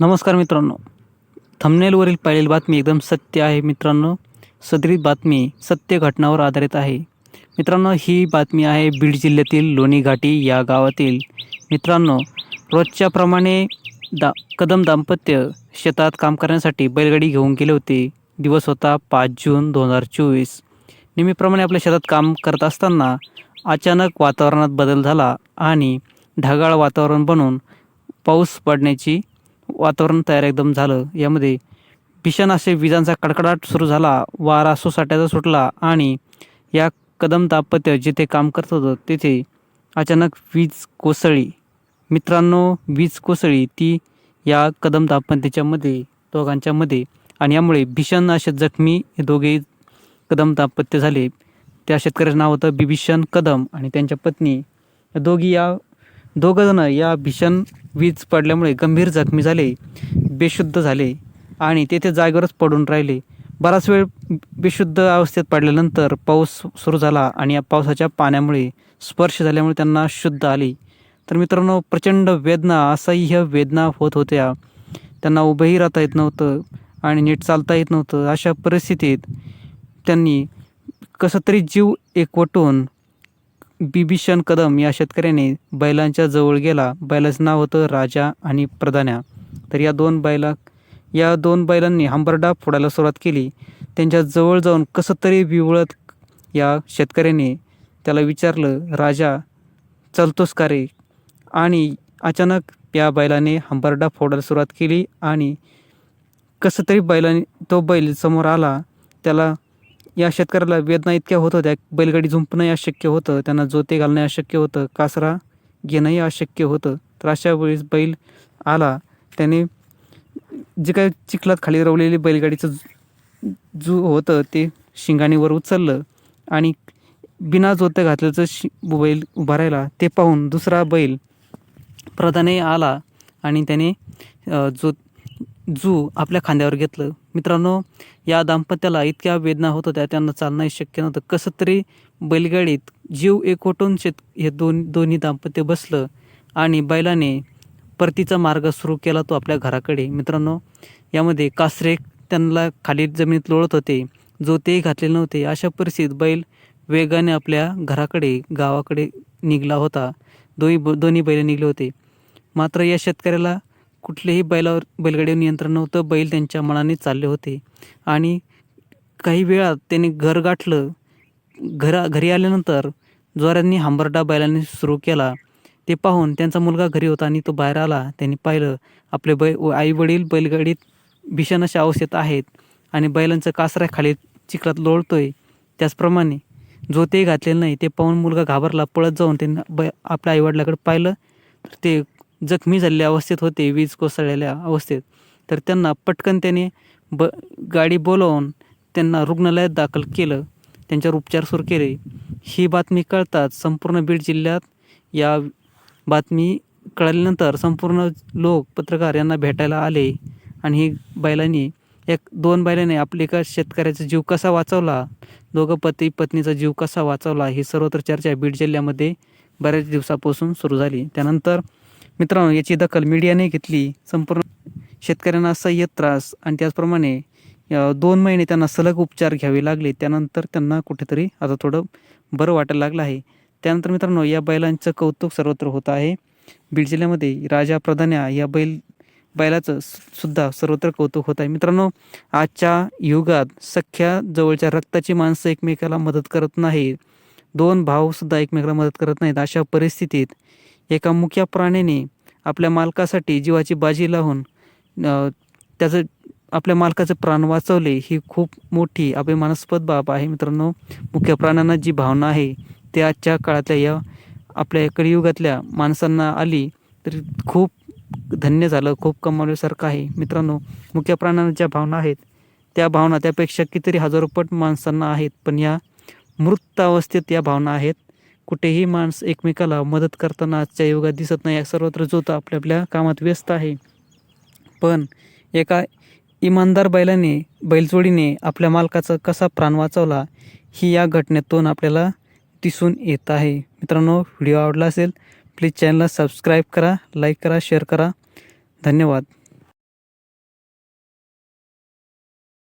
नमस्कार मित्रांनो. थंबनेलवरील पाहिलेली बातमी एकदम सत्य आहे मित्रांनो. सदरीत बातमी सत्य घटनावर आधारित आहे. मित्रांनो ही बातमी आहे बीड जिल्ह्यातील लोणी घाटी या गावातील. मित्रांनो रोजच्याप्रमाणे दा कदम दाम्पत्य शेतात काम करण्यासाठी बैलगाडी घेऊन गेले होते. दिवस होता पाच जून दोन हजार चोवीस. नेहमीप्रमाणे आपल्या शेतात काम करत असताना अचानक वातावरणात बदल झाला आणि ढगाळ वातावरण बनून पाऊस पडण्याची वातावरण तयार एकदम झालं. यामध्ये भीषण असे विजांचा कडकडाट सुरू झाला वारा सोसाट्याचा सुटला आणि या कदम दाम्पत्य जिथे काम करत होतं तिथे अचानक वीज कोसळी मित्रांनो वीज कोसळी ती या कदम दाम्पत्याच्यामध्ये दोघांच्यामध्ये आणि यामुळे भीषण असे जखमी हे दोघे कदम दाम्पत्य झाले. त्या शेतकऱ्याचं नाव होतं बिभीषण कदम आणि त्यांच्या पत्नी. या दोघी या दोघंजणं या भीषण वीज पडल्यामुळे गंभीर जखमी झाले बेशुद्ध झाले आणि तेथे जागेवरच पडून राहिले. बराच वेळ बेशुद्ध अवस्थेत पडल्यानंतर पाऊस सुरू झाला आणि या पावसाच्या पाण्यामुळे स्पर्श झाल्यामुळे त्यांना शुद्ध आली. तर मित्रांनो प्रचंड वेदना असह्य वेदना होत होत्या. त्यांना उभंही राहता येत नव्हतं आणि नीट चालता येत नव्हतं. अशा परिस्थितीत त्यांनी कसं तरी जीव एकवटून बिभीषण कदम या शेतकऱ्याने बैलांच्या जवळ गेला. बैलाचं नाव होतं राजा आणि प्रधान्या. तर या दोन बैला या दोन बैलांनी हंबरडा फोडायला सुरुवात केली. त्यांच्या जवळ जाऊन कसं तरी विवळत या शेतकऱ्याने त्याला विचारलं राजा चलतोस का रे? आणि अचानक या बैलाने हंबरडा फोडायला सुरुवात केली आणि कसं तरी बैलाने तो बैल समोर आला. त्याला या शेतकऱ्याला वेदना इतक्या होत होत्या बैलगाडी झुंपणंही अशक्य होतं त्यांना जोते घालणं अशक्य होतं कासरा घेणंही अशक्य होतं. तर अशा वेळेस बैल आला त्याने जे काही चिखलात खाली रवलेली बैलगाडीचं जू होतं ते शिंगाणीवर उचललं आणि बिना जोते घातल्याचं शि बैल उभा राहिला. ते पाहून दुसरा बैल प्रधाने आला आणि त्याने जो जू आपल्या खांद्यावर घेतलं. मित्रांनो या दाम्पत्याला इतक्या वेदना होत होत्या त्यांना चालणंही शक्य नव्हतं. कसं तरी बैलगाडीत जीव एकवटून शेत हे दोन दोन्ही दाम्पत्य बसलं आणि बैलाने परतीचा मार्ग सुरू केला तो आपल्या घराकडे. मित्रांनो यामध्ये कासरे त्यांना खाली जमिनीत लोळत होते. जो ते घातलेले नव्हते. अशा परिस्थितीत बैल वेगाने आपल्या घराकडे गावाकडे निघला होता. दोन्ही दोन्ही बैल निघले होते. मात्र या शेतकऱ्याला कुठलेही बैलावर बैलगाडीवर नियंत्रण नव्हतं. बैल त्यांच्या मनाने चालले होते. आणि काही वेळात त्याने घर गाठलं. घरा घरी आल्यानंतर ज्वारांनी हांबरडा बैलांनी सुरू केला. ते पाहून त्यांचा मुलगा घरी होता आणि तो बाहेर आला. त्यांनी पाहिलं आपले बै आई वडील बैलगाडीत भीषण अशा अवस्थेत आहेत आणि बैलांचं कासरा खाली चिखलात लोळतोय. त्याचप्रमाणे जो ते घातलेलं नाही ते पाहून मुलगा घाबरला. पळत जाऊन त्यांना बै आपल्या आईवडिलाकडे पाहिलं. तर ते जखमी झालेल्या अवस्थेत होते वीज कोसळलेल्या अवस्थेत. तर त्यांना पटकन त्याने ब गाडी बोलवून त्यांना रुग्णालयात दाखल केलं. त्यांच्यावर उपचार सुरू केले. ही बातमी कळताच संपूर्ण बीड जिल्ह्यात या बातमी कळल्यानंतर संपूर्ण लोक पत्रकार यांना भेटायला आले आणि ही बैलांनी एक दोन बैलांनी आपले एका शेतकऱ्याचा जीव कसा वाचवला? दोघं पती पत्नीचा जीव कसा वाचवला? ही सर्वत्र चर्चा बीड जिल्ह्यामध्ये बऱ्याच दिवसापासून सुरू झाली. त्यानंतर मित्रांनो याची दखल मीडियाने घेतली. संपूर्ण शेतकऱ्यांना असह्य त्रास आणि त्याचप्रमाणे दोन महिने त्यांना सलग उपचार घ्यावे लागले. त्यानंतर त्यांना कुठेतरी आता थोडं बरं वाटायला लागलं आहे. त्यानंतर मित्रांनो या बैलांचं कौतुक सर्वत्र होत आहे. बीड जिल्ह्यामध्ये राजा प्रधान्या या बैल बैलाचं सुद्धा सर्वत्र कौतुक होत आहे. मित्रांनो आजच्या युगात सख्या जवळच्या रक्ताची माणसं एकमेकाला मदत करत नाही दोन भावसुद्धा एकमेकाला मदत करत नाहीत. अशा परिस्थितीत एका मुख्या प्राण्याने आपल्या मालकासाठी जीवाची बाजी लावून त्याचं आपल्या मालकाचं प्राण वाचवले ही खूप मोठी अभिमानास्पद बाब आहे मित्रांनो. मुख्य प्राण्यांना जी भावना आहे ते आजच्या काळातल्या या आपल्या कलियुगातल्या माणसांना आली तरी खूप धन्य झालं खूप कमावल्यासारखं आहे. मित्रांनो मुख्य प्राण्यांना ज्या भावना आहेत त्या भावना त्यापेक्षा कितीतरी हजारोपट माणसांना आहेत पण या मृत अवस्थेत या भावना आहेत. कुठेही माणूस एकमेकाला मदत करताना आजच्या युगात दिसत नाही सर्वत्र जो आपल्या आपल्या कामात व्यस्त आहे. पण एका इमानदार बैलाने बैलजोडीने आपल्या मालकाचा कसा प्राण वाचवला ही या घटनेतून आपल्याला दिसून येत आहे. मित्रांनो व्हिडिओ आवडला असेल प्लीज चॅनलला सबस्क्राईब करा लाईक करा शेअर करा. धन्यवाद.